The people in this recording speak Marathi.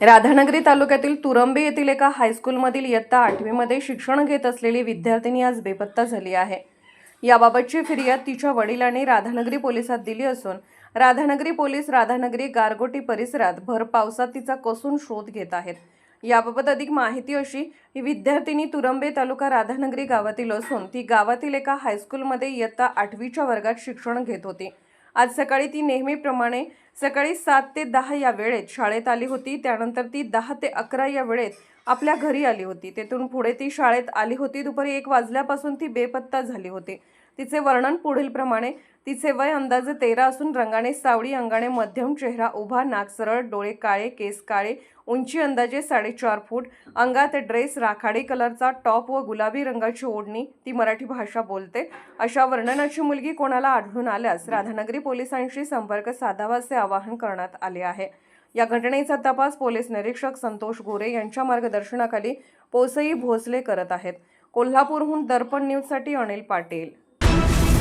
राधानगरी तालुक्यातील तुरंबे येथील एका हायस्कूलमधील इयत्ता आठवीमध्ये शिक्षण घेत असलेली विद्यार्थिनी आज बेपत्ता झाली आहे. याबाबतची फिर्याद तिच्या वडिलांनी राधानगरी पोलिसात दिली असून राधानगरी पोलीस राधानगरी गारगोटी परिसरात भर पावसात तिचा कसून शोध घेत आहेत. याबाबत अधिक माहिती अशी ही विद्यार्थिनी तुरंबे तालुका राधानगरी गावातील असून ती गावातील एका हायस्कूलमध्ये इयत्ता आठवीच्या वर्गात शिक्षण घेत होती. आज सकाळी ती नेहमीप्रमाणे सकाळी सात ते दहा या वेळेत शाळेत आली होती. त्यानंतर ती दहा ते अकरा या वेळेत आपल्या घरी आली होती. तेथून पुढे ती शाळेत आली होती. दुपारी एक वाजल्यापासून ती बेपत्ता झाली होती. तिचे वर्णन पुढील प्रमाणे तिचे वय अंदाजे तेरा असून रंगाने सावळी अंगाने मध्यम चेहरा उभा नाक सरळ डोळे काळे केस काळे उंची अंदाजे साडेचार फूट अंगात ड्रेस राखाडी कलरचा टॉप व गुलाबी रंगाची ओढणी ती मराठी भाषा बोलते. अशा वर्णनाची मुलगी कोणाला आढळून आल्यास राधानगरी पोलिसांशी संपर्क साधावा असे आवाहन करण्यात आले आहे. या घटनेचा तपास पोलीस निरीक्षक संतोष गोरे यांच्या मार्गदर्शनाखाली पोसई भोसले करत आहेत. कोल्हापूरहून दर्पण न्यूजसाठी अनिल पाटील.